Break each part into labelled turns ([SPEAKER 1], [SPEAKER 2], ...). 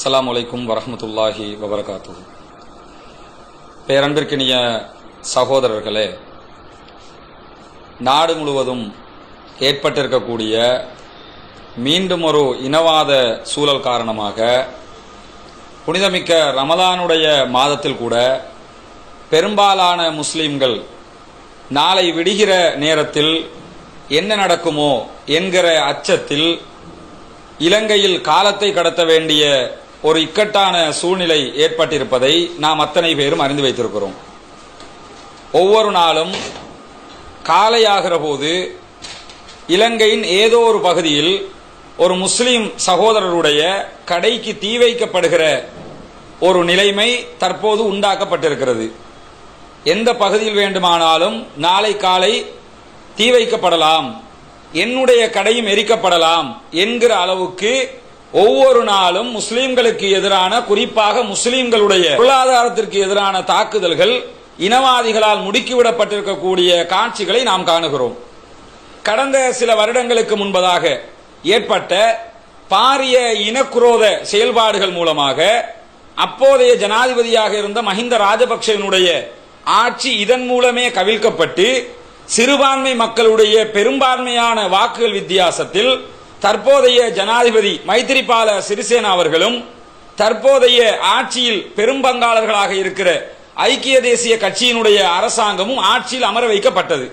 [SPEAKER 1] அஸ்லாம் வலைக்கும் வரமத்துல்லாஹி வபரகாத்து பேரன்பிற்கினிய சகோதரர்களே நாடு முழுவதும் ஏற்பட்டிருக்கக்கூடிய மீண்டும் ஒரு இனவாத சூழல் காரணமாக புனிதமிக்க ரமலானுடைய மாதத்தில் கூட பெரும்பாலான முஸ்லீம்கள் நாளை விடுகிற நேரத்தில் என்ன நடக்குமோ என்கிற அச்சத்தில் இலங்கையில் காலத்தை கடத்த வேண்டிய ஒரு இக்கட்டான சூழ்நிலை ஏற்பட்டிருப்பதை நாம் அத்தனை பேரும் அறிந்து வைத்திருக்கிறோம். ஒவ்வொரு நாளும் காலையாகிற போது இலங்கையின் ஏதோ ஒரு பகுதியில் ஒரு முஸ்லீம் சகோதரருடைய கடைக்கு தீ வைக்கப்படுகிற ஒரு நிலைமை தற்போது உண்டாக்கப்பட்டிருக்கிறது. எந்த பகுதியில் வேண்டுமானாலும் நாளை காலை தீ வைக்கப்படலாம் என்னுடைய கடையும் எரிக்கப்படலாம் என்கிற அளவுக்கு ஒவ்வொரு நாளும் முஸ்லீம்களுக்கு எதிரான குறிப்பாக முஸ்லீம்களுடைய பொருளாதாரத்திற்கு எதிரான தாக்குதல்கள் இனவாதிகளால் முடுக்கிவிடப்பட்டிருக்கக்கூடிய காட்சிகளை நாம் காணுகிறோம். கடந்த சில வருடங்களுக்கு முன்பதாக ஏற்பட்ட பாரிய இனக்குரோத செயல்பாடுகள் மூலமாக அப்போதைய ஜனாதிபதியாக இருந்த மஹிந்த ராஜபக்சவினுடைய ஆட்சி இதன் மூலமே கவிழ்க்கப்பட்டு சிறுபான்மை மக்களுடைய பெரும்பான்மையான வாக்குகள் வித்தியாசத்தில் தற்போதைய ஜனாதிபதி மைத்திரிபால சிறிசேனா அவர்களும் தற்போதைய ஆட்சியில் பெரும்பங்காளர்களாக இருக்கிற ஐக்கிய தேசிய கட்சியினுடைய அரசாங்கமும் ஆட்சியில் அமர வைக்கப்பட்டது.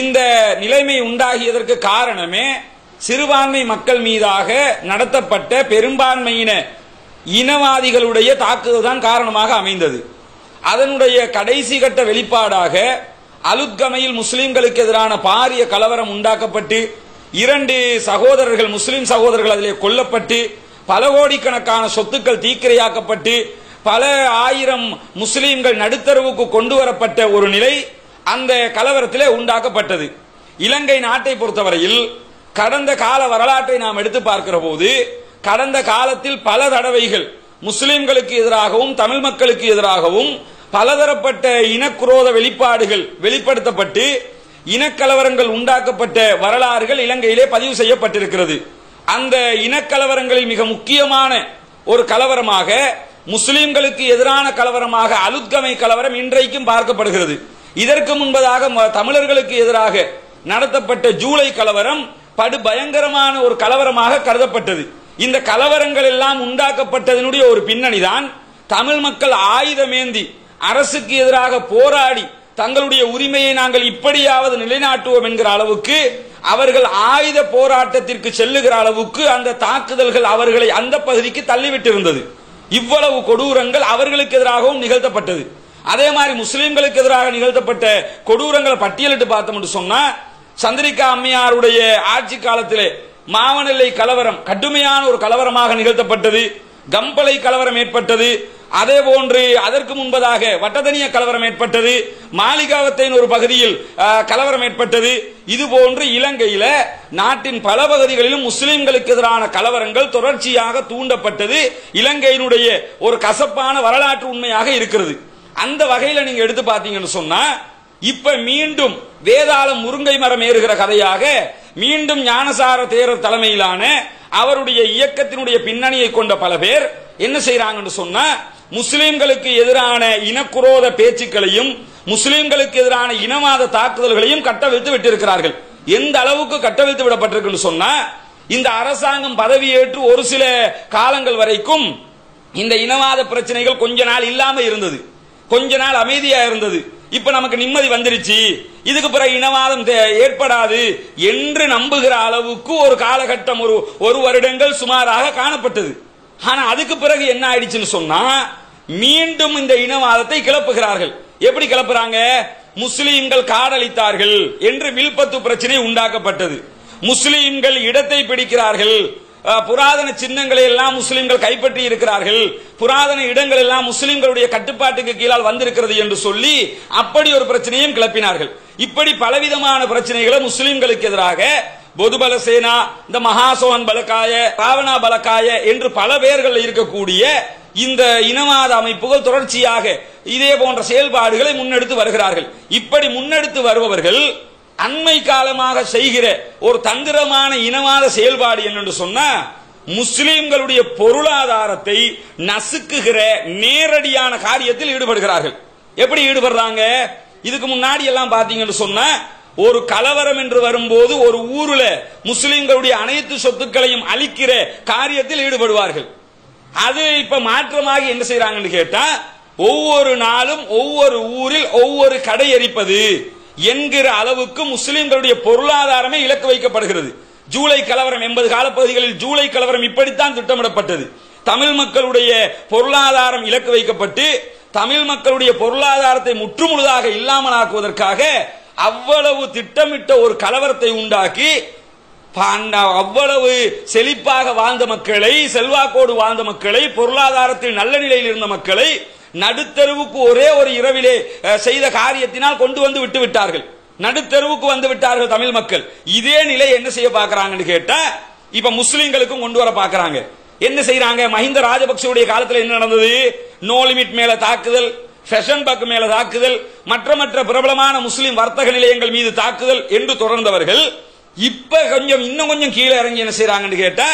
[SPEAKER 1] இந்த நிலைமை உண்டாகியதற்கு காரணமே சிறுபான்மை மக்கள் மீதாக நடத்தப்பட்ட பெரும்பான்மையின இனவாதிகளுடைய தாக்குதல் தான் காரணமாக அமைந்தது. அதனுடைய கடைசி கட்ட வெளிப்பாடாக அலுத்கமையில் முஸ்லிம்களுக்கு எதிரான பாரிய கலவரம் உண்டாக்கப்பட்டு இரண்டு சகோதரர்கள் முஸ்லிம் சகோதரர்கள் அதிலே கொல்லப்பட்டு பல கோடிக்கணக்கான சொத்துக்கள் தீக்கிரையாக்கப்பட்டு பல ஆயிரம் முஸ்லிம்கள் நடுத்தரவுக்கு கொண்டு வரப்பட்ட ஒரு நிலை அந்த கலவரத்திலே உண்டாக்கப்பட்டது. இலங்கை நாட்டை பொறுத்தவரையில் கடந்த கால வரலாற்றை நாம் எடுத்து பார்க்கிற போது கடந்த காலத்தில் பல தடவைகள் முஸ்லிம்களுக்கு எதிராகவும் தமிழ் மக்களுக்கு எதிராகவும் பலதரப்பட்ட இனக்குரோத வெளிப்பாடுகள் வெளிப்படுத்தப்பட்டு இனக்கலவரங்கள் உண்டாக்கப்பட்ட வரலாறுகள் இலங்கையிலே பதிவு செய்யப்பட்டிருக்கிறது. அந்த இனக்கலவரங்களில் மிக முக்கியமான ஒரு கலவரமாக முஸ்லிம்களுக்கு எதிரான கலவரமாக அலுத்கமை கலவரம் இன்றைக்கும் பார்க்கப்படுகிறது. இதற்கு முன்பதாக தமிழர்களுக்கு எதிராக நடத்தப்பட்ட ஜூலை கலவரம் படு பயங்கரமான ஒரு கலவரமாக கருதப்பட்டது. இந்த கலவரங்கள் எல்லாம் உண்டாக்கப்பட்டதனுடைய ஒரு பின்னணிதான் தமிழ் மக்கள் ஆயுதமேந்தி அரசுக்கு எதிராக போராடி தங்களுடைய உரிமையை நாங்கள் இப்படியாவது நிலைநாட்டுவோம் என்கிற அளவுக்கு அவர்கள் ஆயுத போராட்டத்திற்கு செல்லுகிற அளவுக்கு அந்த தாக்குதல்கள் அவர்களை அந்த பகுதிக்கு தள்ளிவிட்டிருந்தது. இவ்வளவு கொடூரங்கள் அவர்களுக்கு எதிராகவும் நிகழ்த்தப்பட்டது. அதே மாதிரி முஸ்லீம்களுக்கு எதிராக நிகழ்த்தப்பட்ட கொடூரங்களை பட்டியலிட்டு பார்த்தோம் சொன்னா சந்திரிகா அம்மையாருடைய ஆட்சி காலத்திலே மாவனெல்லை கலவரம் கடுமையான ஒரு கலவரமாக நிகழ்த்தப்பட்டது. கம்பளை கலவரம் ஏற்பட்டது. அதே போன்று அதற்கு முன்பதாக வட்டதனிய கலவரம் ஏற்பட்டது. மாளிகாவத்தின் ஒரு பகுதியில் கலவரம் ஏற்பட்டது. இது போன்று இலங்கையில நாட்டின் பல பகுதிகளிலும் முஸ்லிம்களுக்கு எதிரான கலவரங்கள் தொடர்ச்சியாக தூண்டப்பட்டது. இலங்கையினுடைய ஒரு கசப்பான வரலாற்று உண்மையாக இருக்கிறது. அந்த வகையில நீங்க எடுத்து பார்த்தீங்கன்னு சொன்னா இப்ப மீண்டும் வேதாளம் முருங்கை மரம் ஏறுகிற கதையாக மீண்டும் ஞானசார தேரர் தலைமையிலான அவருடைய இயக்கத்தினுடைய பின்னணியை கொண்ட பல பேர் என்ன செய்யறாங்கன்னு சொன்னா முஸ்லிம்களுக்கு எதிரான இனக்குரோத பேச்சுக்களையும் முஸ்லிம்களுக்கு எதிரான இனவாத தாக்குதல்களையும் கட்டவிழ்த்து விட்டிருக்கிறார்கள். எந்த அளவுக்கு கட்டவிழ்த்து விடப்பட்டிருக்குன்னு சொன்னா இந்த அரசாங்கம் பதவியேற்று ஒரு சில காலங்கள் வரைக்கும் இந்த இனவாத பிரச்சனைகள் கொஞ்ச நாள் இல்லாம இருந்தது. கொஞ்ச நாள் அமைதியா இருந்தது. இப்ப நமக்கு நிம்மதி வந்துருச்சு. இதுக்கு பிறகு இனவாதம் தே- ஏற்படாது என்று நம்புகிற அளவுக்கு ஒரு காலகட்டம் ஒரு ஒரு வருடங்கள் சுமாராக காணப்பட்டது. ஆனா அதுக்கு பிறகு என்ன ஆயிடுச்சுன்னு சொன்னா மீண்டும் இந்த இனவாதத்தை கிளப்புகிறார்கள். எப்படி கிளப்புறாங்க? முஸ்லீம்கள் காடழித்தார்கள் என்று வில்பத்து பிரச்சனை உண்டாக்கப்பட்டது. முஸ்லீம்கள் இடத்தை பிடிக்கிறார்கள். புராதன சின்னங்களை எல்லாம் முஸ்லிம்கள் கைப்பற்றி இருக்கிறார்கள். புராதன இடங்கள் எல்லாம் முஸ்லிம்களுடைய கட்டுப்பாட்டுக்கு கீழால் வந்திருக்கிறது என்று சொல்லி அப்படி ஒரு பிரச்சனையும் கிளப்பினார்கள். இப்படி பலவிதமான பிரச்சனைகளை முஸ்லிம்களுக்கு எதிராக பொதுபல சேனா இந்த மகாசோகன் பலக்காய ராவணா பலக்காய என்று பல பெயர்கள் இருக்கக்கூடிய இந்த இனவாத அமைப்புகள் தொடர்ச்சியாக இதே போன்ற செயல்பாடுகளை முன்னெடுத்து வருகிறார்கள். இப்படி முன்னெடுத்து வருபவர்கள் அண்மை காலமாக செய்கிற ஒரு தந்திரமான இனவாத செயல்பாடு என்னென்று சொன்னா முஸ்லிம்களுடைய பொருளாதாரத்தை நசுக்குகிற நேரடியான காரியத்தில் ஈடுபடுகிறார்கள். எப்படி ஈடுபடுறாங்க? இதுக்கு முன்னாடி எல்லாம் பாத்தீங்கன்னு சொன்னா ஒரு கலவரம் என்று வரும்போது ஒரு ஊருல முஸ்லிம்களுடைய அனைத்து சொத்துக்களையும் அழிக்கிற காரியத்தில் ஈடுபடுவார்கள். அது இப்ப மாற்றமாக என்ன செய்யறாங்கன்னு கேட்டா ஒவ்வொரு நாளும் ஒவ்வொரு ஊரில் ஒவ்வொரு கடை எரிப்பது என்கிற அளவுக்கு முஸ்லிம்களுடைய பொருளாதாரமே இலக்கு வைக்கப்படுகிறது. ஜூலை கலவரம் எண்பது காலப்பகுதிகளில் ஜூலை கலவரம் இப்படித்தான் திட்டமிடப்பட்டது. தமிழ் மக்களுடைய பொருளாதாரம் இலக்கு வைக்கப்பட்டு தமிழ் மக்களுடைய பொருளாதாரத்தை முற்றுமுழுதாக இல்லாமல் ஆக்குவதற்காக அவ்வளவு திட்டமிட்ட ஒரு கலவரத்தை உண்டாக்கி பாண்ட- அவ்வளவு செழிப்பாக வாழ்ந்த மக்களை செல்வாக்கோடு வாழ்ந்த மக்களை பொருளாதாரத்தில் நல்ல நிலையில் இருந்த மக்களை நடுத்தருவுக்கு ஒரே ஒரு இரவிலே செய்த காரியத்தினால் கொண்டு வந்து விட்டு விட்டார்கள். நடுத்தருவுக்கு வந்து விட்டார்கள் தமிழ் மக்கள். இதே நிலை என்ன செய்ய பார்க்கறாங்கன்னு கேட்டா இப்ப முஸ்லிம்களுக்கும் கொண்டு வர பார்க்கறாங்க. என்ன செய்யறாங்க மஹிந்த ராஜபக்சவுடைய காலத்தில் என்ன நடந்தது? நோ லிமிட் மேல தாக்குதல் ஃபேஷன் பக் மேல தாக்குதல் மற்ற மற்ற பிரபலமான முஸ்லிம் வர்த்தக நிலையங்கள் மீது தாக்குதல் என்று தொடர்ந்தவர்கள் இப்ப கொஞ்சம் இன்னும் கொஞ்சம் கீழே இறங்கி என்ன செய்யறாங்கன்னு கேட்டா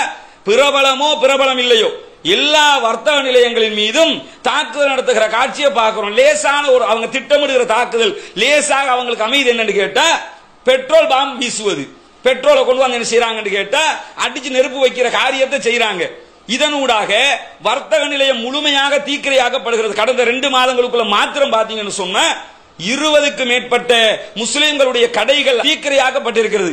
[SPEAKER 1] பிரபலமோ பிரபலம் இல்லையோ எல்லா வர்த்தக நிலையங்களின் மீதும் தாக்குதல் நடத்துகிற காட்சியை பார்க்கிறோம். லேசான ஒரு அவங்க திட்டமிடுகிற தாக்குதல் லேசாக அவங்களுக்கு அமைதி என்னன்னு கேட்டா பெட்ரோல் பாம்பு வீசுவது. பெட்ரோலை கொண்டு வந்து என்ன செய்யறாங்கன்னு கேட்டா அடிச்சு நெருப்பு வைக்கிற காரியத்தை செய்யறாங்க இதனூடாக வர்த்தக நிலையம் முழுமையாக தீக்கிரையாக்கப்படுகிறது. கடந்த ரெண்டு மாதங்களுக்குள்ள மாத்திரம் பாத்தீங்கன்னு சொன்ன இருபதுக்கு மேற்பட்ட முஸ்லிம்களுடைய கடைகள் தீக்கிரையாக்கப்பட்டிருக்கிறது.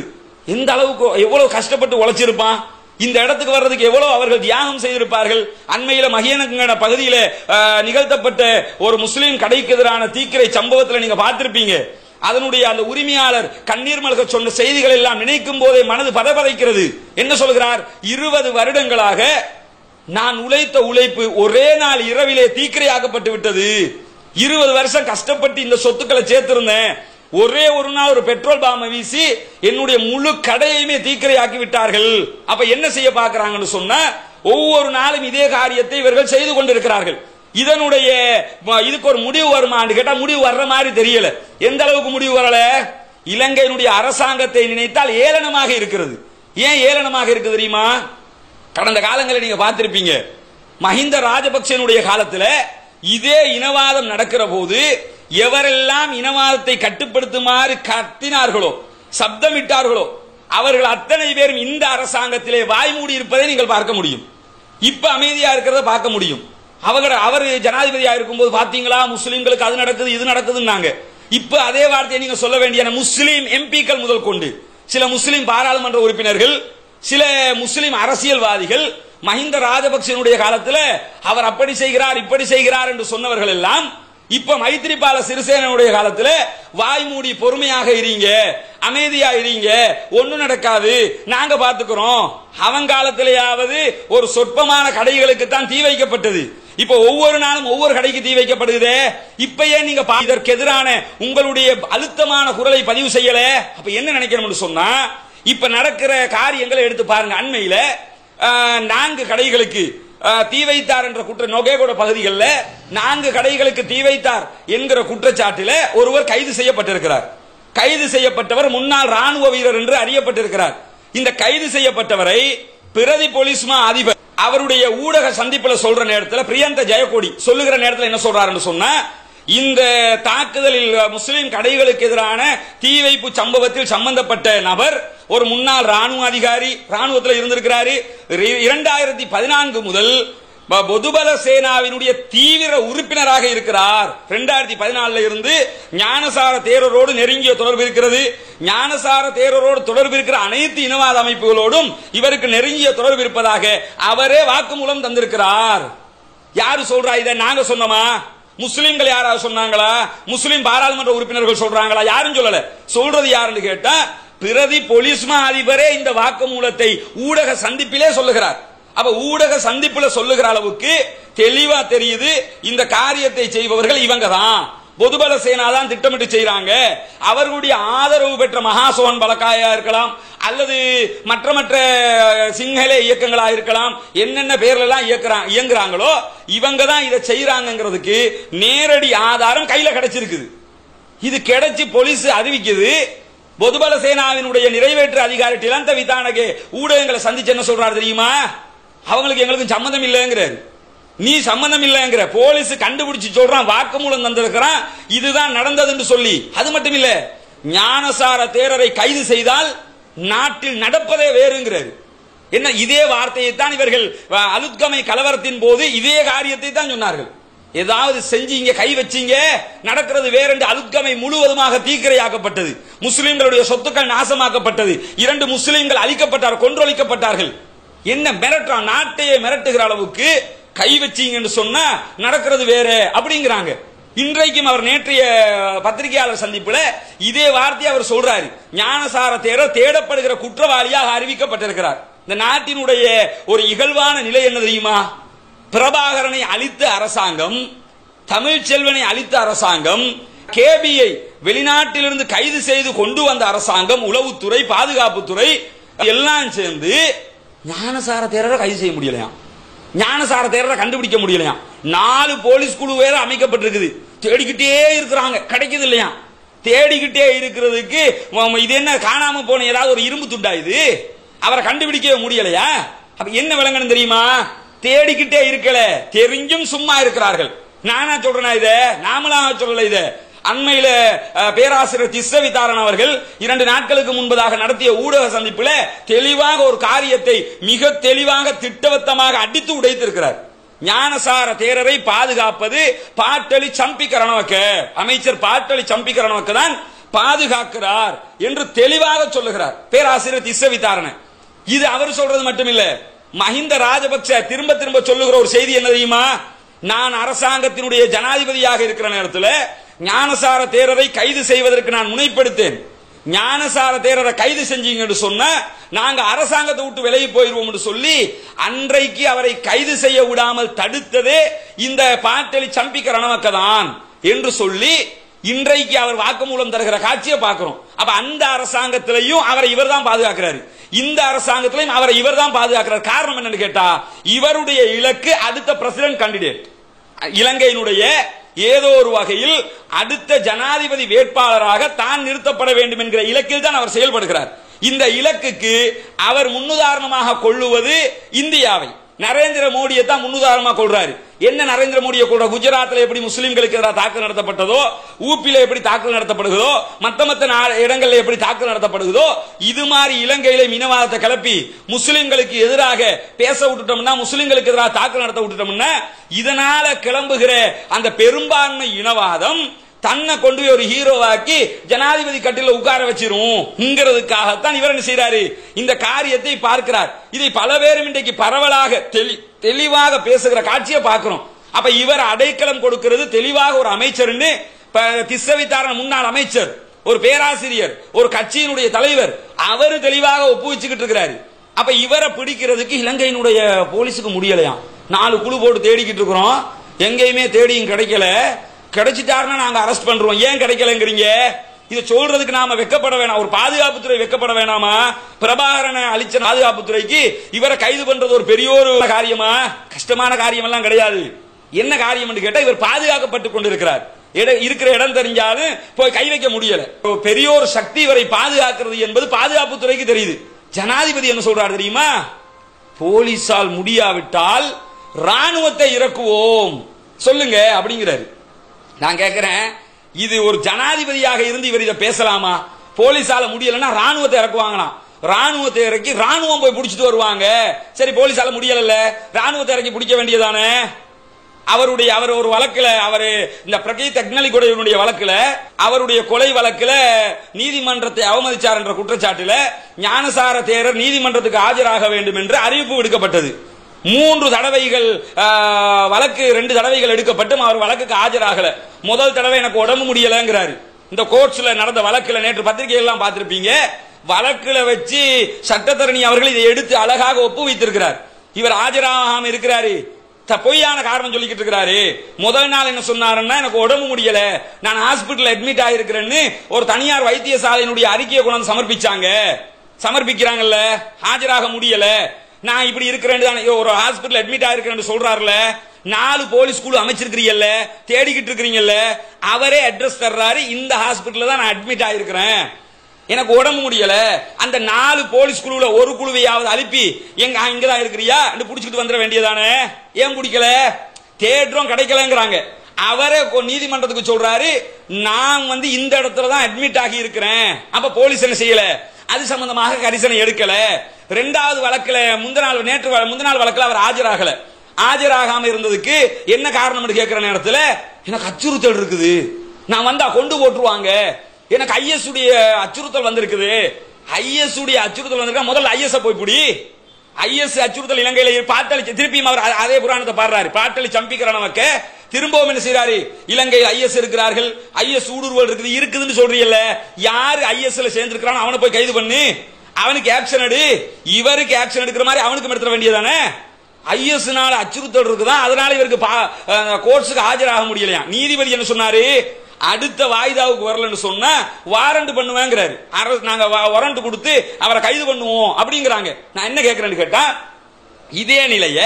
[SPEAKER 1] எந்த அளவுக்கு எவ்வளவு கஷ்டப்பட்டு உழைச்சிருப்பான்? இந்த இடத்துக்கு வர்றதுக்கு எவ்வளவு அவர்கள் தியாகம் செய்திருப்பார்கள்? அண்மையில மகியனங்கட பகுதியில நிகழ்த்தப்பட்ட ஒரு முஸ்லீம் கடைக்கு எதிரான தீக்கிரை சம்பவத்தில் நீங்க பார்த்திருப்பீங்க. அதனுடைய அந்த உரிமையாளர் கண்ணீர் மல்க சொன்ன செய்திகள் எல்லாம் நினைக்கும் போதே மனது பதபதைக்கிறது. என்ன சொல்கிறார்? இருபது வருடங்களாக நான் உழைத்த உழைப்பு ஒரே நாள் இரவிலே தீக்கிரையாக்கப்பட்டு விட்டது. இருபது வருஷம் கஷ்டப்பட்டு இந்த சொத்துக்களை சேர்த்திருந்தேன். ஒரே ஒரு நாள் ஒரு பெட்ரோல் பாம்பை வீசி என்னுடைய முழு கடையுமே தீக்கிரையாக்கி விட்டார்கள். அப்ப என்ன செய்ய பார்க்கறாங்கன்னு சொன்னா ஒவ்வொரு நாளும் இதே காரியத்தை இவர்கள் செய்து கொண்டிருக்கிறார்கள். இதனுடைய இதுக்கு ஒரு முடிவு வருமான்னு கேட்டா முடிவு வர்ற மாதிரி தெரியல. எந்த அளவுக்கு முடிவு வரல? இலங்கையினுடைய அரசாங்கத்தை நினைத்தால் ஏளனமாக இருக்கிறது. ஏன் ஏளனமாக இருக்கு தெரியுமா? கடந்த காலங்களில் நீங்க பார்த்திருப்பீங்க. மஹிந்த ராஜபக்சனுடைய காலத்தில் இதே இனவாதம் நடக்கிற போது எவரெல்லாம் இனவாதத்தை கட்டுப்படுத்துமாறு கத்தினார்களோ சப்தமிட்டார்களோ அவர்கள் அத்தனை பேரும் இந்த அரசாங்கத்திலே வாய்மூடி இருப்பதை நீங்கள் பார்க்க முடியும். இப்ப அமைதியா இருக்கிறத பார்க்க முடியும். அவங்க அவர் ஜனாதிபதியா இருக்கும்போது பாத்தீங்களா முஸ்லீம்களுக்கு அது நடக்குது இது நடக்குதுன்னாங்க. இப்ப அதே வார்த்தையை நீங்க சொல்ல வேண்டிய முஸ்லீம் எம்பிக்கள் முதல் கொண்டு. சில முஸ்லீம் பாராளுமன்ற உறுப்பினர்கள் சில முஸ்லிம் அரசியல்வாதிகள் மஹிந்த ராஜபக்சனுடைய காலத்தில் அவர் அப்படி செய்கிறார் இப்படி செய்கிறார் என்று சொன்னவர்கள் எல்லாம் இப்ப மைத்திரிபால சிறிசேனனுடைய காலத்துல வாய் மூடி பொறுமையாக இருங்க அமைதியா இருங்க ஒண்ணும் நடக்காது நாங்க பாத்துக்கிறோம். அவன் காலத்திலேயாவது ஒரு சொற்பமான கடைகளுக்கு தான் தீ வைக்கப்பட்டது. இப்ப ஒவ்வொரு நாளும் ஒவ்வொரு கடைக்கு தீ வைக்கப்படுகிறதே இப்ப ஏன் நீங்க பா- இதற்கு எதிரான உங்களுடைய அழுத்தமான குரலை பதிவு செய்யல? அப்ப என்ன நினைக்கணும்னு சொன்னா இப்ப நடக்கிற காரியங்களை எடுத்து பாருங்க. அண்மையில நான்கு கடைகளுக்கு தீ வைத்தார் என்ற குற்ற நொகேகோட பகுதிகளில் நான்கு கடைகளுக்கு தீ வைத்தார் என்கிற குற்றச்சாட்டில் ஒருவர் கைது செய்யப்பட்டிருக்கிறார். கைது செய்யப்பட்டவர் முன்னாள் ராணுவ வீரர் என்று அறியப்பட்டிருக்கிறார். இந்த கைது செய்யப்பட்டவரை பிரதி போலீஸ்மா அதிபர். அவருடைய ஊடக சந்திப்புல சொல்ற நேரத்தில் பிரியந்த ஜெயக்கோடி சொல்லுகிற நேரத்தில் என்ன சொல்றாருன்னு சொன்னா இந்த தாக்குதலில் முஸ்லிம் கடைகளுக்கு எதிரான தீ வைப்பு சம்பவத்தில் சம்பந்தப்பட்ட நபர் ஒரு முன்னாள் ராணுவ அதிகாரி ராணுவத்தில் இருந்திருக்கிறாரு. இரண்டாயிரத்தி பதினான்கு முதல் ப- பொதுபல சேனாவினுடைய தீவிர உறுப்பினராக இருக்கிறார். இரண்டாயிரத்தி பதினாலுல இருந்து ஞானசார தேரரோடு நெருங்கிய தொடர்பு இருக்கிறது. ஞானசார தேரரோடு தொடர்பு இருக்கிற அனைத்து இனவாத அமைப்புகளோடும் இவருக்கு நெருங்கிய தொடர்பு இருப்பதாக அவரே வாக்குமூலம் தந்திருக்கிறார். யாரு சொல்றா இதை? நாங்க சொன்னோமா? முஸ்லிம்கள் யாராவது சொன்னாங்களா? முஸ்லிம் பாராளுமன்ற உறுப்பினர்கள் சொல்றாங்களா? யாரும் சொல்லல. சொல்றது யாருன்னு கேட்டா பிரதி போலீஸ்மா அதிபரே இந்த வாக்குமூலத்தை ஊடக சந்திப்பிலே சொல்லுகிறார். அப்ப ஊடக சந்திப்புல சொல்லுகிற அளவுக்கு தெளிவா தெரியுது இந்த காரியத்தை செய்பவர்கள் இவங்க தான் பொதுபல சேனா தான் திட்டமிட்டு செய்யறாங்க அவர்களுடைய ஆதரவு பெற்ற மகாசோன் பலக்காயா இருக்கலாம் அல்லது மற்ற மற்ற சிங்கள இயக்கங்களா இருக்கலாம் என்னென்ன பேர்ல எல்லாம் இயக்குறாங்க இயங்குறாங்களோ இவங்க தான் இதை செய்யறாங்கிறதுக்கு நேரடி ஆதாரம் கையில கிடைச்சிருக்குது. இது கிடைச்சி போலீஸ் அறிவிக்குது. பொதுபல சேனாவினுடைய நிறைவேற்று அதிகாரி டிலந்த விதானகே ஊடகங்களை சந்திச்சு என்ன சொல்றாரு தெரியுமா? அவங்களுக்கு எங்களுக்கு சம்மந்தம் இல்லைங்கிறாரு. நீ சம்மந்தம் இல்லைங்கிற போலீஸ் கண்டுபிடிச்சு சொல்றான் வாக்குமூலம் தந்திருக்கிறான் இதுதான் நடந்ததுன்னு சொல்லி. அது மட்டும் இல்ல ஞானசார தேரரை கைது செய்தால் நாட்டில் நடப்பதே வேறுங்கிறாரு. என்ன இதே வார்த்தையை தான் இவர்கள் அஹ், அலுத்கமை கலவரத்தின் போது இதே காரியத்தை தான் சொன்னார்கள். ஏதாவது செஞ்சீங்க கை வச்சீங்க நடக்கிறது வேறென்று அலுத்கமை முழுவதுமாக தீக்கிரையாக்கப்பட்டது. முஸ்லிம்களுடைய சொத்துக்கள் நாசமாக்கப்பட்டது. இரண்டு முஸ்லிம்கள் அழிக்கப்பட்டார் கொன்றொழிக்கப்பட்டார்கள். என்ன மிரட்டுறான் நாட்டையே மிரட்டுகிற அளவுக்கு கை வச்சீங்கன்னு சொன்னா நடக்கிறது வேற அப்படிங்கிறாங்க. இன்றைக்கும் அவர் நேற்றைய பத்திரிகையாளர் சந்திப்புல இதே வார்த்தையை அவர் சொல்றாரு. ஞானசார தேரர் தேடப்படுகிற குற்றவாளியாக அறிவிக்கப்பட்டிருக்கிறார். இந்த நாட்டினுடைய ஒரு இகழ்வான நிலை என்ன தெரியுமா? பிரபாகரனை அழித்த அரசாங்கம் தமிழ் செல்வனை அழித்த அரசாங்கம் கேபியை வெளிநாட்டிலிருந்து கைது செய்து கொண்டு வந்த அரசாங்கம் உளவுத்துறை பாதுகாப்புத்துறை எல்லாம் சேர்ந்து ஞானசார தேரரை கைது செய்ய முடியலையாம். ஞானசார தேர்தல கண்டுபிடிக்க முடியலையா? நாலு போலீஸ் குழு வேற அமைக்கப்பட்டிருக்குது. தேடிக்கிட்டே இருக்கிறாங்க. கிடைக்குது இல்லையா? தேடிக்கிட்டே இருக்கிறதுக்கு இது என்ன காணாம போன ஏதாவது ஒரு இரும்பு துண்டா இது? அவரை கண்டுபிடிக்கவே முடியலையா? அப்ப என்ன விளங்கணும் தெரியுமா? தேடிக்கிட்டே இருக்கல. தெரிஞ்சும் சும்மா இருக்கிறார்கள். நானா சொல்றேனா இத? நாமளா சொல்லல இத. அண்மையில பேராசிரியர் திஸ்ரவிதாரன் அவர்கள் இரண்டு நாட்களுக்கு முன்பதாக நடத்திய ஊடக சந்திப்பில் தெளிவாக ஒரு காரியத்தை மிக தெளிவாக திட்டவட்டமாக அடித்து உடைத்திருக்கிறார். ஞானசார தேரரை பாதுகாப்பது பாட்டளி சம்பிக்கரணவக்க அமைச்சர் பாட்டளி சம்பிக்கரணவக்க தான் பாதுகாக்கிறார் என்று தெளிவாக சொல்லுகிறார் பேராசிரியர் திஸ்ரவிதாரன் இது அவர் சொல்றது மட்டுமில்ல. மஹிந்த ராஜபக்ச திரும்ப திரும்ப சொல்லுகிற ஒரு செய்தி என்ன தெரியுமா? நான் அரசாங்கத்தினுடைய ஜனாதிபதியாக இருக்கிற நேரத்தில் ஞானசார தேரரை கைது செய்வதற்கு நான் முனைப்படுத்தேன். ஞானசார தேரரை கைது செஞ்சீங்கன்னு சொன்ன நாங்க அரசாங்கத்தை விட்டு விலகி போயிருவோம் சொல்லி அன்றைக்கு அவரை கைது செய்ய விடாமல் தடுத்ததே இந்த பாட்டலி சம்பிக்க ரணவக்க தான் என்று சொல்லி இன்றைக்கு அவர் வாக்குமூலம் தருகிற காட்சியை பார்க்கிறோம். அப்ப அந்த அரசாங்கத்திலையும் அவரை இவர் தான் பாதுகாக்கிறாரு. இந்த அரசாங்கத்திலையும் அவரை இவர் தான் பாதுகாக்கிறார். காரணம் என்னன்னு கேட்டா இவருடைய இலக்கு அடுத்த பிரசிடென்ட் கேண்டிடேட் இலங்கையினுடைய ஏதோ ஒரு வகையில் அடுத்த ஜனாதிபதி வேட்பாளராக தான் நிறுத்தப்பட வேண்டும் என்கிற இலக்கில் தான் அவர் செயல்படுகிறார். இந்த இலக்குக்கு அவர் முன்னுதாரணமாக கொள்ளுவது இந்தியாவை. நரேந்திர மோடியை தான் முன்னுதாரணமாக கொள்றாரு. என்ன நரேந்திர மோடியை கொள்ற? குஜராத்ல எப்படி முஸ்லீம்களுக்கு எதிராக தாக்குதல் நடத்தப்பட்டதோ ஊப்பில எப்படி தாக்குதல் நடத்தப்படுகிறதோ மத்த மத்த நா- இடங்கள்ல எப்படி தாக்குதல் நடத்தப்படுகிறதோ இது மாதிரி இலங்கையில மினவாதத்தை கிளப்பி முஸ்லீம்களுக்கு எதிராக பேச விட்டுட்டோம்னா முஸ்லீம்களுக்கு எதிராக தாக்குதல் நடத்த விட்டுட்டோம்னா இதனால கிளம்புகிற அந்த பெரும்பான்மை இனவாதம் தன்னை கொண்டு போய் ஒரு ஹீரோவாக்கி ஜனாதிபதி கட்டில உட்கார வச்சிரும்ங்கிறதுக்காகத்தான் இவர் என்ன செய்யறாரு இந்த காரியத்தை பார்க்கிறார். இதை பல பேரும் இன்றைக்கு பரவலாக தெளி- தெளிவாக பேசுகிற காட்சியை பார்க்கிறோம். அப்ப இவர் அடைக்கலம் கொடுக்கிறது தெளிவாக ஒரு அமைச்சர்னு திசவித்தாரன் முன்னாள் அமைச்சர் ஒரு பேராசிரியர் ஒரு கட்சியினுடைய தலைவர் அவரு தெளிவாக ஒப்புவிச்சுக்கிட்டு இருக்கிறாரு. அப்ப இவரை பிடிக்கிறதுக்கு இலங்கையினுடைய போலீஸுக்கு முடியலையாம். நாலு குழு போட்டு தேடிக்கிட்டு இருக்கிறோம். எங்கேயுமே தேடியும் கிடைக்கல. கிடைச்சிட்டாருன்னா நாங்க அரெஸ்ட் பண்றோம். ஏன் கிடைக்கலங்கிறீங்க? இதை சொல்றதுக்கு நாம வெக்கப்பட வேணாம். ஒரு பாதுகாப்புத்துறை வெக்கப்பட வேணாமா? பிரபாகரனை அழிச்ச பாதுகாப்புத்துறைக்கு இவரை கைது பண்றது ஒரு பெரிய ஒரு காரியமா? கஷ்டமான காரியம் எல்லாம் கிடையாது. என்ன காரியம் கேட்டா இவர் பாதுகாக்கப்பட்டுக் கொண்டிருக்கிறார். இருக்கிற இடம் தெரிஞ்சாலும் போய் கை வைக்க முடியல. பெரியோர் சக்தி இவரை பாதுகாக்கிறது என்பது பாதுகாப்புத்துறைக்கு தெரியுது. ஜனாதிபதி என்ன சொல்றாரு தெரியுமா? போலீசால் முடியாவிட்டால் ராணுவத்தை இறக்குவோம். சொல்லுங்க அப்படிங்கிறாரு. நான் கேட்கிறேன் இது ஒரு ஜனாதிபதியாக இருந்து இவர் இதை பேசலாமா? போலீஸால முடியலன்னா ராணுவத்தை இறக்குவாங்களாம். ராணுவத்தை இறக்கி ராணுவம் போய் பிடிச்சிட்டு வருவாங்க. சரி போலீஸால முடியல ராணுவத்தை இறக்கி பிடிக்க வேண்டியதானே? அவருடைய அவர் ஒரு வழக்குல அவர் இந்த பிரகீத் அக்னலிகுடையவனுடைய வழக்குல அவருடைய கொலை வழக்குல நீதிமன்றத்தை அவமதிச்சார் என்ற குற்றச்சாட்டுல ஞானசார தேரர் நீதிமன்றத்துக்கு ஆஜராக வேண்டும் என்று அறிவிப்பு விடுக்கப்பட்டது. மூன்று தடவைகள் வழக்கு ரெண்டு தடவைகள் எடுக்கப்பட்டும் அவர் வழக்குக்கு ஆஜராகல. முதல் தடவை எனக்கு உடம்பு முடியலங்கிறாரு. இந்த கோர்ட்ஸ்ல நடந்த வழக்குல நேற்று பத்திரிகைகள்லாம் பார்த்திருப்பீங்க. வழக்குல வச்சு சட்டத்தரணி அவர்கள் இதை எடுத்து அழகாக ஒப்பு வைத்திருக்கிறார். இவர் ஆஜராகாம இருக்கிறாரு. த- பொய்யான காரணம் சொல்லிக்கிட்டு இருக்கிறாரு. முதல் நாள் என்ன சொன்னாருன்னா எனக்கு உடம்பு முடியல. நான் ஹாஸ்பிட்டல் அட்மிட் ஆயிருக்கிறேன்னு ஒரு தனியார் வைத்தியசாலையினுடைய அறிக்கையை கொண்டாந்து சமர்ப்பிச்சாங்க. சமர்ப்பிக்கிறாங்கல்ல. ஆஜராக முடியல. நான் இப்படி இருக்கிறேன்னு தானே. ஒரு ஹாஸ்பிட்டல் அட்மிட் ஆயிருக்கிறேன்னு சொல்றாருல. நாலு போலீஸ் குழு அமைச்சிருக்கிறீங்கல்ல. தேடிக்கிட்டு இருக்கிறீங்கல்ல. அவரே அட்ரஸ் தர்றாரு. இந்த ஹாஸ்பிட்டல்ல தான் நான் அட்மிட் ஆயிருக்கிறேன். எனக்கு உடம்பு முடியல. அந்த நாலு போலீஸ் குழுல ஒரு குழுவையாவது அனுப்பி எங்க இங்கதான் இருக்கிறியா? புடிச்சிட்டு வந்துட வேண்டியதானே ஏன் பிடிக்கல? தேடுறோம் கிடைக்கலங்கிறாங்க. அவரே நீதிமன்றத்துக்கு சொல்றாரு நான் வந்து இந்த இடத்துல தான் அட்மிட் ஆகி இருக்கிறேன் அப்ப போலீஸ் என்ன செய்யல? அது சம்பந்தமாக கரிசனை எடுக்கல. ரெண்டாவது வழக்கில் முந்த நாள் நேற்று வ- வழக்கில் அவர் ஆஜராகல. ஆஜராகாம இருந்ததுக்கு என்ன காரணம்னு கேட்கிற நேரத்தில் எனக்கு அச்சுறுத்தல் இருக்குது. நான் வந்தா கொண்டு போட்டுருவாங்க. எனக்கு ஐஎஸ் உடைய அச்சுறுத்தல் வந்திருக்குது. ஐஎஸ் உடைய அச்சுறுத்தல் வந்திருக்கா முதல்ல ஐஎஸ் போய் புடி. ஐஎஸ் அச்சுறுத்தல் இலங்கையில பாட்டளி திருப்பியும் அவர் அதே புராணத்தை பாடுறாரு. பாட்டளி சம்பிக்கிறனவக்க திரும்பவும் என்ன செய்யறாரு இலங்கையில் ஐஎஸ் இருக்கிறார்கள். ஐஎஸ் ஊடுருவல் இருக்குது இருக்குதுன்னு சொல்றீங்கல்ல. யாரு ஐஎஸ்ல சேர்ந்திருக்கிறான் அவனை போய் கைது பண்ணு. அவனுக்கு ஆக்ஷன் எடு. இவருக்கு ஆக்ஷன் எடுக்கிற மாதிரி அவனுக்கு எடுத்துட வேண்டியதானே ஐஎஸ் நால அச்சுறுத்தல் இருக்குதான் அதனால இவருக்கு கோர்ஸுக்கு ஆஜராக முடியலையா? நீதிபதி என்ன சொன்னாரு? அடுத்த வாய்தாவுக்கு வரலன்னு சொன்னா வாரண்ட் பண்ணுவேங்கிறாரு. அரசு நாங்க வாரண்ட் கொடுத்து அவரை கைது பண்ணுவோம் அப்படிங்கிறாங்க. நான் என்ன கேட்கிறேன்னு கேட்டா இதே நிலைய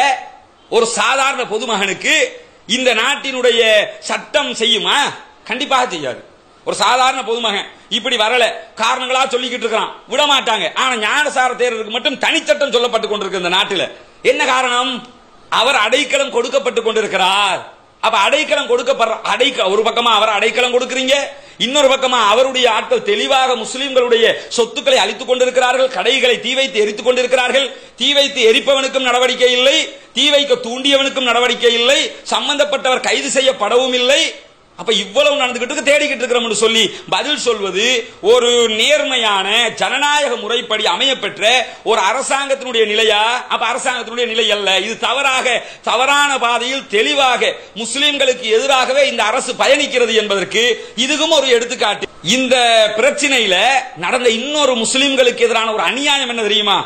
[SPEAKER 1] ஒரு சாதாரண பொதுமகனுக்கு இந்த நாட்டினுடைய சட்டம் செய்யுமா? கண்டிப்பாக செய்யாது. ஒரு சாதாரண பொதுமகன். இப்படி வரல. காரணங்களா சொல்லிக்கிட்டு இருக்கிறான். விட மாட்டாங்க ஆனா ஞானசார தேர்தலுக்கு மட்டும் தனிச்சட்டம் சொல்லப்பட்டு கொண்டிருக்கு இந்த நாட்டில். என்ன காரணம்? அவர் அடைக்கலம் கொடுக்கப்பட்டு கொண்டிருக்கிறார். அப்ப அடைக்கலம் கொடுக்கப்படுற அடைக்க ஒரு பக்கமா அவர் அடைக்கலம் கொடுக்குறீங்க. இன்னொரு பக்கமா அவருடைய ஆட்கள் தெளிவாக முஸ்லிம்களுடைய சொத்துக்களை அழித்துக் கொண்டிருக்கிறார்கள். கடைகளை தீ வைத்து எரித்துக் கொண்டிருக்கிறார்கள். தீ வைத்து எரிப்பவனுக்கும் நடவடிக்கை இல்லை. தீ வைக்க தூண்டியவனுக்கும் நடவடிக்கை இல்லை. சம்பந்தப்பட்டவர் கைது செய்யப்படவும் இல்லை. அப்ப இவ்வளவு நடந்துகிட்டு தேடிக்கிட்டு இருக்கிறோம்னு சொல்லி பதில் சொல்வது ஒரு நேர்மையான ஜனநாயக முறைப்படி அமையப்பெற்ற ஒரு அரசாங்கத்தினுடைய நிலையா? அப்ப அரசாங்கத்தினுடைய நிலை அல்ல. இது தவறாக தவறான பாதையில் தெளிவாக முஸ்லிம்களுக்கு எதிராகவே இந்த அரசு பயணிக்கிறது என்பதற்கு இதுக்கும் ஒரு எடுத்துக்காட்டு. இந்த பிரச்சனையில நடந்த இன்னொரு முஸ்லிம்களுக்கு எதிரான ஒரு அநியாயம் என்ன தெரியுமா?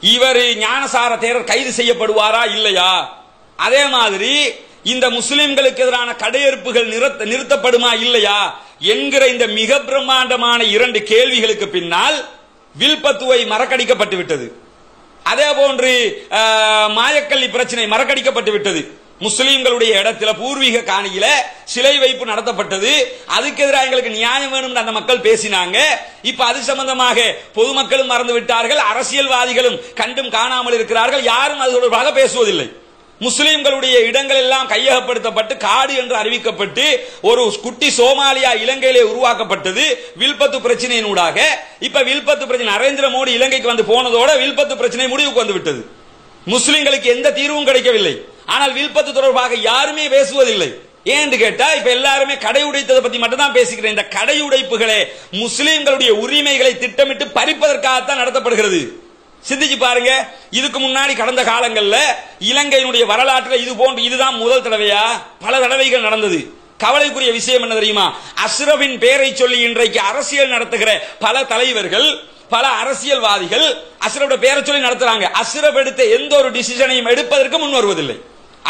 [SPEAKER 1] இவர் ஞானசார தேரர் கைது செய்யப்படுவாரா இல்லையா? அதே மாதிரி இந்த முஸ்லிம்களுக்கு எதிரான கடையெறுப்புகள் நிறுத்த- நிறுத்தப்படுமா இல்லையா? என்கிற இந்த மிக பிரம்மாண்டமான இரண்டு கேள்விகளுக்கு பின்னால் வில்பத்துவை மறக்கடிக்கப்பட்டு விட்டது. அதே போன்று மாயக்கல்லி பிரச்சனை மறக்கடிக்கப்பட்டு விட்டது. முஸ்லீம்களுடைய இடத்துல பூர்வீக காணியில சிலை வைப்பு நடத்தப்பட்டது. அதுக்கு எதிராக எங்களுக்கு நியாயம் வேணும்னு அந்த மக்கள் பேசினாங்க. இப்ப அது சம்பந்தமாக பொதுமக்களும் மறந்து விட்டார்கள். அரசியல்வாதிகளும் கண்டும் காணாமல் இருக்கிறார்கள். யாரும் அது தொடர்பாக பேசுவதில்லை. முஸ்லிம்களுடைய இடங்கள் எல்லாம் கையகப்படுத்தப்பட்டு காடு என்று அறிவிக்கப்பட்டு ஒரு குட்டி சோமாலியா இலங்கையிலே உருவாக்கப்பட்டது. வில்பத்து பிரச்சனையினூடாக இப்ப வில்பத்து பிரச்சனை நரேந்திர மோடி இலங்கைக்கு வந்து போனதோட வில்பத்து பிரச்சனை முடிவுக்கு வந்து விட்டது முஸ்லிம்களுக்கு எந்த தீர்வும் கிடைக்கவில்லை. ஆனால் வில்பத்து தொடர்பாக யாருமே பேசுவதில்லை. ஏன்னு கேட்டா இப்ப எல்லாருமே கடை உடைத்ததை பத்தி மட்டும் தான் பேசிக்கிறேன். இந்த கடை உடைப்புகளே முஸ்லிம்களுடைய உரிமைகளை திட்டமிட்டு பறிப்பதற்காகத்தான் நடத்தப்படுகிறது. சிந்திச்சு பாருங்க. இதுக்கு முன்னாடி கடந்த காலங்கள்ல இலங்கையினுடைய வரலாற்றில் இது போன்று இதுதான் முதல் தடவையா? பல தடவைகள் நடந்தது. கவலைக்குரிய விஷயம் என்ன தெரியுமா? அஸ்ரபின் பெயரை சொல்லி இன்றைக்கு அரசியல் நடத்துகிற பல தலைவர்கள் பல அரசியல்வாதிகள் அசுரவோட பேரை சொல்லி நடத்துறாங்க. அஸ்ரப் எடுத்த எந்த ஒரு டிசிஷனையும் எடுப்பதற்கு முன் வருவதில்லை.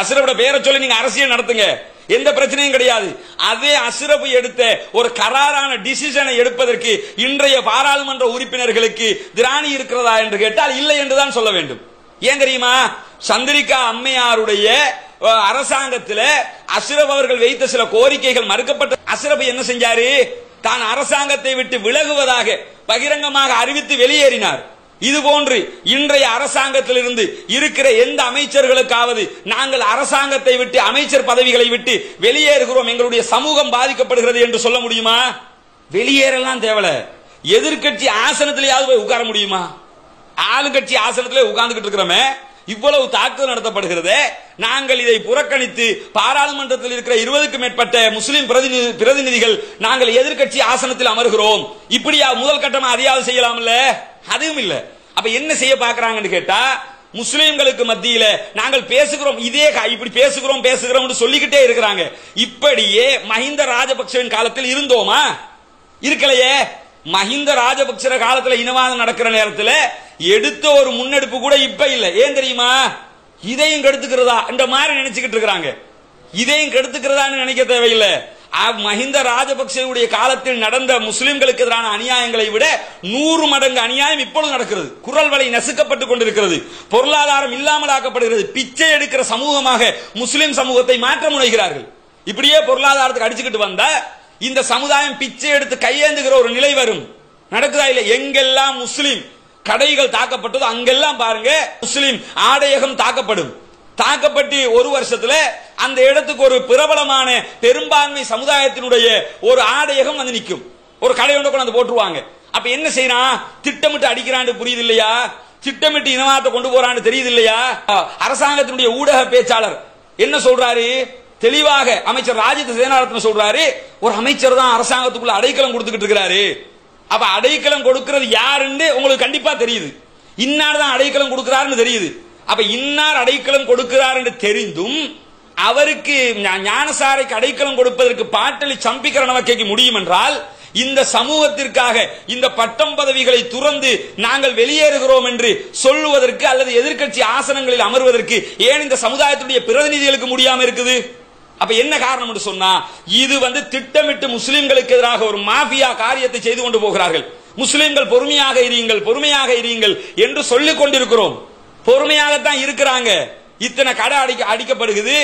[SPEAKER 1] அஸ்ரபோட பேரை சொல்லி நீங்க அரசியல் நடத்துங்க. எந்த பிரச்சனையும் கிடையாது. அதே அஸ்ரப் எடுத்த ஒரு கராரான டிசிஷனை எடுப்பதற்கு இன்றைய பாராளுமன்ற உறுப்பினர்களுக்கு திராணி இருக்கிறதா என்று கேட்டால் இல்லை என்றுதான் சொல்ல வேண்டும். ஏன் தெரியுமா? சந்திரிகா அம்மையாருடைய அரசாங்கத்தில் அரசாங்கத்தில அவர்கள் வைத்த சில கோரிக்கைகள் மறுக்கப்பட்ட அஸ்ரப் என்ன செஞ்சாரு? தான் அரசாங்கத்தை விட்டு விலகுவதாக பகிரங்கமாக அறிவித்து வெளியேறினார். இது போன்று இன்றைய அரசாங்கத்திலிருந்து இருக்கிற எந்த அமைச்சர்களுக்காவது நாங்கள் அரசாங்கத்தை விட்டு அமைச்சர் பதவிகளை விட்டு வெளியேறுகிறோம் எங்களுடைய சமூகம் பாதிக்கப்படுகிறது என்று சொல்ல முடியுமா? வெளியேறலாம் தேவல. எதிர்க்கட்சி ஆசனத்திலேயாவது போய் உட்கார முடியுமா? ஆளுங்கட்சி ஆசனத்திலே உட்கார்ந்துகிட்டு இருக்கிறோமே. இவ்வளவு தாக்குதல் நடத்தப்படுகிறது. நாங்கள் இதை புறக்கணித்து பாராளுமன்றத்தில் இருக்கிற இருபதுக்கும் மேற்பட்ட முஸ்லிம் பிரதிநிதி பிரதிநிதிகள் நாங்கள் எதிர்க்கட்சி ஆசனத்தில் அமர்கிறோம். இப்படியா முதல் கட்டமா அதையாவது செய்யலாம்ல? அதுவும் இல்ல. அப்ப என்ன செய்ய பாக்குறாங்கன்னு கேட்டா முஸ்லிம்களுக்கு மத்தியில நாங்கள் பேசுகிறோம் இதே கா- இப்படி பேசுகிறோம் பேசுகிறோம் சொல்லிக்கிட்டே இருக்கிறாங்க. இப்படியே மஹிந்த ராஜபக்சவின் காலத்தில் இருந்தோமா? இருக்கலையே. மஹிந்த ராஜபக்சர காலத்துல இனவாதம் நடக்கிற நேரத்தில் எடுத்த ஒரு முன்னெடுப்பு கூட இப்ப இல்ல. ஏன் தெரியுமா? இதையும் கெடுத்துக்கிறதா? என்ற மாதிரி நினைச்சுக்கிட்டு இருக்கிறாங்க. இதையும் கெடுத்துக்கிறதான்னு நினைக்க தேவையில்லை. மஹிந்த ராஜபக்சேவுடைய காலத்தில் நடந்த முஸ்லிம்களுக்கு எதிரான அநியாயங்களை விட நூறு மடங்கு அநியாயம் இப்பொழுது நடக்கிறது. குரல் வலை நசுக்கப்பட்டுக் கொண்டிருக்கிறது. பொருளாதாரம் இல்லாமல் ஆக்கப்படுகிறது. பிச்சை எடுக்கிற சமூகமாக முஸ்லிம் சமூகத்தை மாற்ற முனைகிறார்கள். இப்படியே பொருளாதாரத்துக்கு அடிச்சுக்கிட்டு வந்தா இந்த சமுதாயம் பிச்சை எடுத்து கையேந்துகிற ஒரு நிலை வரும். நடக்குதா இல்ல எங்கெல்லாம் முஸ்லீம் கடைகள் தாக்கப்பட்டதோ அங்கெல்லாம் பாருங்க முஸ்லீம் ஆடையகம் தாக்கப்படும். தாக்கப்பட்டு ஒரு வருஷத்துல அந்த இடத்துக்கு ஒரு பிரபலமான பெரும்பான்மை சமுதாயத்தினுடைய ஒரு ஆடையகம் வந்து நிற்கும். ஒரு கடை ஒன்று கொண்டு வந்து போட்டுருவாங்க. அப்ப என்ன செய்யறான் திட்டமிட்டு அடிக்கிறான்னு புரியுது இல்லையா திட்டமிட்டு இனவாதத்தை கொண்டு போறான்னு தெரியுது இல்லையா அரசாங்கத்தினுடைய ஊடக பேச்சாளர் என்ன சொல்றாரு? தெளிவாக அமைச்சர் ராஜித் சேனாரத்ன சொல்றாரு ஒரு அமைச்சர் தான் அரசாங்கத்துக்குள்ள அடைக்கலம் கொடுத்துக்கிட்டு இருக்கிறாரு. அப்ப அடைக்கலம் கொடுக்கிறது யாருன்னு உங்களுக்கு கண்டிப்பா தெரியுது. இன்னார் தான் அடைக்கலம் கொடுக்கிறாருன்னு தெரியுது. அப்ப இன்னார் அடைக்கலம் கொடுக்கிறாருன்னு தெரிந்தும் அவருக்கு ஞானசாரைக்கு அடைக்கலம் கொடுப்பதற்கு பாட்டளி கேட்க முடியும் என்றால் இந்த சமூகத்திற்காக இந்த பட்டம் பதவிகளை துறந்து நாங்கள் வெளியேறுகிறோம் என்று சொல்லுவதற்கு அல்லது எதிர்க்கட்சி ஆசனங்களில் அமர்வதற்கு ஏன் இந்த சமுதாயத்துடைய பிரதிநிதிகளுக்கு முடியாம இருக்குது? அப்ப என்ன காரணம் சொன்னா இது வந்து திட்டமிட்டு முஸ்லிம்களுக்கு எதிராக ஒரு மாஃபியா காரியத்தை செய்து கொண்டு போகிறார்கள். முஸ்லிம்கள் பொறுமையாக இருங்கள் பொறுமையாக இருங்கள் என்று சொல்லிக் கொண்டிருக்கிறோம். பொறுமையாகத்தான் இருக்கிறாங்க. இத்தனை கடை அடிக்க அடிக்கப்படுகிறது.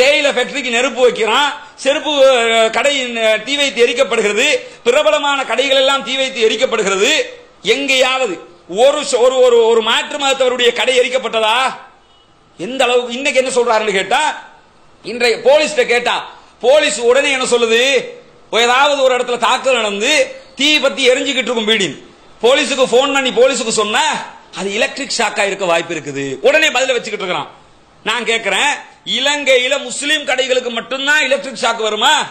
[SPEAKER 1] தேயிலை ஃபேக்டரிக்கு நெருப்பு வைக்கிறான். செருப்பு கடை தீ வைத்து எரிக்கப்படுகிறது. பிரபலமான கடைகள் எல்லாம் தீ வைத்து எரிக்கப்படுகிறது. எங்கேயாவது ஒரு ஒரு ஒரு ஒரு மாற்று மதத்தவருடைய கடை எரிக்கப்பட்டதா? எந்த அளவுக்கு இன்னைக்கு என்ன சொல்றாருன்னு கேட்டா இன்றைய போலீஸ்கிட்ட கேட்டா போலீஸ் உடனே என்ன சொல்லுது? ஏதாவது ஒரு இடத்துல தாக்குதல் நடந்து தீ பத்தி எரிஞ்சுக்கிட்டு இருக்கும் பீடின் போலீஸுக்கு போன் பண்ணி போலீஸுக்கு சொன்னா அது எலக்ட்ரிக் ஷாக்கா இருக்க வாய்ப்பு இருக்குது. உடனே பதில வச்சுக்கிட்டு இருக்கிறான் நான் கேட்கிறேன் இலங்கையில முஸ்லீம் கடைகளுக்கு மட்டும்தான் எலக்ட்ரிக் ஷாக் வருமா?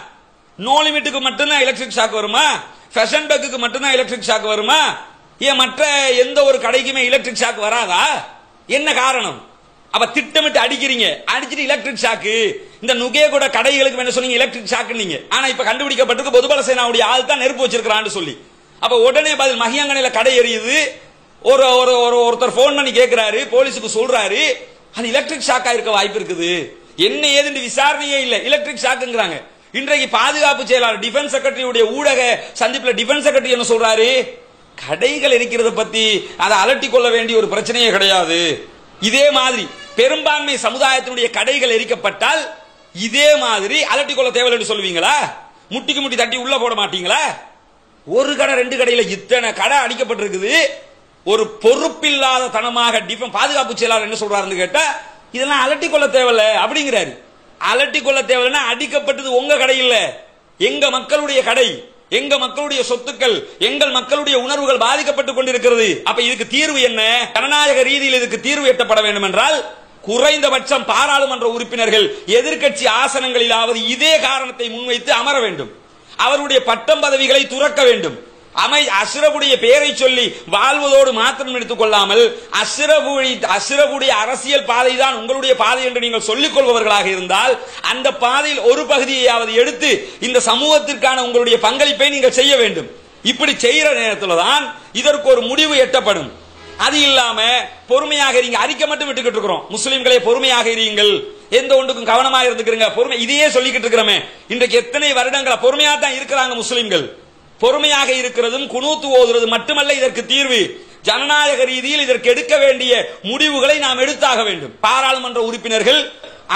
[SPEAKER 1] நோ லிமிட்டுக்கு மட்டும்தான் எலக்ட்ரிக் ஷாக் வருமா? ஃபேஷன் பேக்குக்கு மட்டும்தான் எலக்ட்ரிக் ஷாக் வருமா? ஏன் மற்ற எந்த ஒரு கடைக்குமே எலக்ட்ரிக் ஷாக் வராதா? என்ன காரணம்? அப்ப திட்டமிட்டு அடிக்கிறீங்க. அடிச்சிட்டு எலக்ட்ரிக் ஷாக்கு இந்த நுகே கூட கடைகளுக்கு என்ன சொன்னீங்க எலக்ட்ரிக் ஷாக்கு நீங்க. ஆனா இப்ப கண்டுபிடிக்கப்பட்டிருக்கு பொதுபல சேனாவுடைய ஆள் தான் நெருப்பு வச்சிருக்கிறான்னு சொல்லி. அப்ப உடனே பதில் மகியங்கனையில கடை எரியுது. ஒரு ஒரு ஒரு ஒருத்தர் ஃபோன் பண்ணி கேட்கிறாரு போலீஸுக்கு சொல்றாரு. அது எலக்ட்ரிக் ஷாக்கா இருக்க வாய்ப்பு இருக்குது. என்ன ஏதுன்னு விசாரணையே இல்ல. எலக்ட்ரிக் ஷாக்குங்கிறாங்க இன்றைக்கு பாதுகாப்பு செயலாளர் டிஃபென்ஸ் செக்ரட்டரியுடைய ஊடக சந்திப்புல டிஃபென்ஸ் செக்ரட்டரி என்ன சொல்றாரு? கடைகள் இருக்கிறத பத்தி அதை அலட்டிக் கொள்ள வேண்டிய ஒரு பிரச்சனையே கிடையாது. இதே மாதிரி பெரும்பான்மை சமுதாயத்தினுடைய கடைகள் எரிக்கப்பட்டால் இதே மாதிரி அலட்டிக் கொள்ள தேவையில்லை என்று சொல்லுவீங்களா? முட்டிக்கு முட்டி தட்டி உள்ள போட மாட்டீங்களா? ஒரு கடை ரெண்டு கடையில இத்தனை கடை அடிக்கப்பட்டிருக்குது. ஒரு பொறுப்பில்லாத தனமாக டிஃபன் பாதுகாப்பு செயலாளர் என்ன சொல்றாருன்னு கேட்டா இதெல்லாம் அலட்டிக் கொள்ள தேவையில்ல அப்படிங்கிறாரு. அலட்டி கொள்ள தேவையில்லைன்னா அடிக்கப்பட்டது உங்க கடை இல்ல எங்க மக்களுடைய கடை. எங்க மக்களுடைய சொத்துக்கள் எங்கள் மக்களுடைய உணர்வுகள் பாதிக்கப்பட்டுக் கொண்டிருக்கிறது. அப்ப இதுக்கு தீர்வு என்ன? ஜனநாயக ரீதியில் இதுக்கு தீர்வு எட்டப்பட வேண்டும் என்றால் குறைந்தபட்சம் பாராளுமன்ற உறுப்பினர்கள் எதிர்க்கட்சி ஆசனங்களிலாவது இதே காரணத்தை முன்வைத்து அமர வேண்டும். அவருடைய பட்டம் பதவிகளை துறக்க வேண்டும். அமை அசுரபுடைய பெயரை சொல்லி வாழ்வதோடு மாத்திரம் எடுத்துக் கொள்ளாமல் அசுரபுடி அசுரபுடைய அரசியல் பாதை தான் உங்களுடைய பாதை என்று நீங்கள் சொல்லிக் கொள்பவர்களாக இருந்தால் அந்த பாதையில் ஒரு பகுதியையாவது எடுத்து இந்த சமூகத்திற்கான உங்களுடைய பங்களிப்பை நீங்கள் செய்ய வேண்டும். இப்படி செய்யற நேரத்தில் தான் இதற்கு ஒரு முடிவு எட்டப்படும். அது இல்லாம பொறுமையாக இருங்க. அறிக்கை மட்டும் விட்டுக்கிட்டு இருக்கிறோம். முஸ்லிம்களே பொறுமையாக இருங்கள். எந்த ஒன்றுக்கும் கவனமாக இருந்துக்கிறீங்க. பொறுமை இதையே சொல்லிக்கிட்டு இருக்கிறோமே. இன்றைக்கு எத்தனை வருடங்களா பொறுமையா தான் இருக்கிறாங்க முஸ்லிம்கள். பொறுமையாக இருக்கிறதும் குணூத்து ஓதுறது மட்டுமல்ல இதற்கு தீர்வு. ஜனநாயக ரீதியில் இதற்கு எடுக்க வேண்டிய முடிவுகளை நாம் எடுத்தாக வேண்டும். பாராளுமன்ற உறுப்பினர்கள்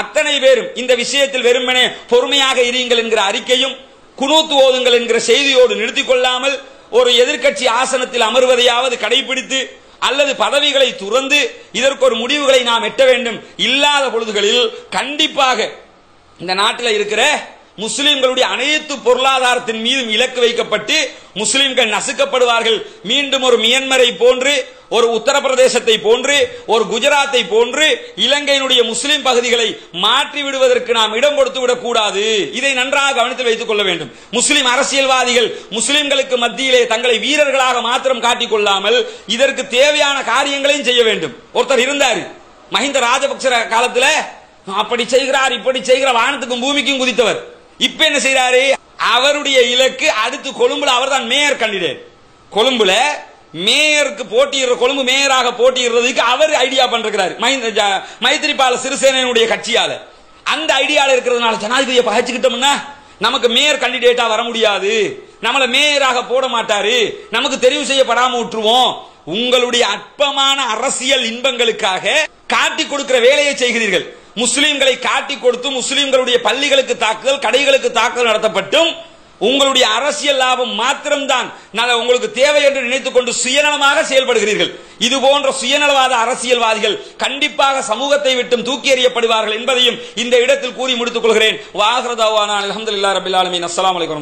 [SPEAKER 1] அத்தனை பேரும் இந்த விஷயத்தில் வெறுமனே பொறுமையாக இருங்கள் என்கிற அறிக்கையும் குணூத்து ஓதுங்கள் என்கிற செய்தியோடு நிறுத்திக் கொள்ளாமல் ஒரு எதிர்க்கட்சி ஆசனத்தில் அமர்வதையாவது கடைபிடித்து அல்லது பதவிகளை துறந்து இதற்கு ஒரு முடிவுகளை நாம் எட்ட வேண்டும். இல்லாத பொழுதுகளில் கண்டிப்பாக இந்த நாட்டில் இருக்கிற முஸ்லிம்களுடைய அனைத்து பொருளாதாரத்தின் மீதும் இலக்கு வைக்கப்பட்டு முஸ்லிம்கள் நசுக்கப்படுவார்கள். மீண்டும் ஒரு மியன்மரை போன்று ஒரு உத்தரப்பிரதேசத்தை போன்று ஒரு குஜராத்தை போன்று இலங்கையினுடைய முஸ்லிம் பகுதிகளை மாற்றி விடுவதற்கு நாம் இடம் கொடுத்து விடக் கூடாது இதை நன்றாக கவனத்தில் வைத்துக் கொள்ள வேண்டும். முஸ்லிம் அரசியல்வாதிகள் முஸ்லிம்களுக்கு மத்தியிலே தங்களை வீரர்களாக மாத்திரம் காட்டிக் கொள்ளாமல் இதற்கு தேவையான காரியங்களையும் செய்ய வேண்டும். ஒருத்தர் இருந்தார். மஹிந்த ராஜபக்ச காலத்தில் அப்படி செய்கிறார் இப்படி செய்கிற வானத்துக்கும் பூமிக்கும் குதித்தவர். இப்ப என்ன செய்யறாரு அவருடைய இலக்கு அடுத்து கொழும்புல அவர் தான் மேயர் கண்டிடேட் கொழும்புல மேயருக்கு போட்டியிடுற கொழும்பு மேயராக போட்டியிடுறதுக்கு அவர் ஐடியா பண்றாரு மைத்திரிபால சிறிசேனையுடைய கட்சியால. அந்த ஐடியால இருக்கிறதுனால ஜனாதிபதியை பகைச்சுக்கிட்டோம்னா நமக்கு மேயர் கண்டிடேட்டா வர முடியாது. நம்மளை மேயராக போட மாட்டாரு. நமக்கு தெரிவு செய்யப்படாம விட்டுருவோம். உங்களுடைய அற்பமான அரசியல் இன்பங்களுக்காக காட்டி கொடுக்கிற வேலையை செய்கிறீர்கள். முஸ்லீம்களை காட்டி கொடுத்து முஸ்லீம்களுடைய பள்ளிகளுக்கு தாக்குதல் கடைகளுக்கு தாக்குதல் நடத்தப்பட்டும். உங்களுடைய அரசியல் லாபம் மாத்திரம்தான். நான் உங்களுக்கு தேவை என்று நினைத்துக் கொண்டு சுயநலமாக செயல்படுகிறீர்கள். இது போன்ற சுயநலவாத அரசியல்வாதிகள் கண்டிப்பாக சமூகத்தை விட்டும் தூக்கி எறியப்படுவார்கள் என்பதையும் இந்த இடத்தில் கூறி முடித்துக் கொள்கிறேன். வாகரதாவான அலமதுல்லா ரபில் ஆலமின். அஸ்லாம் வலைக்கம்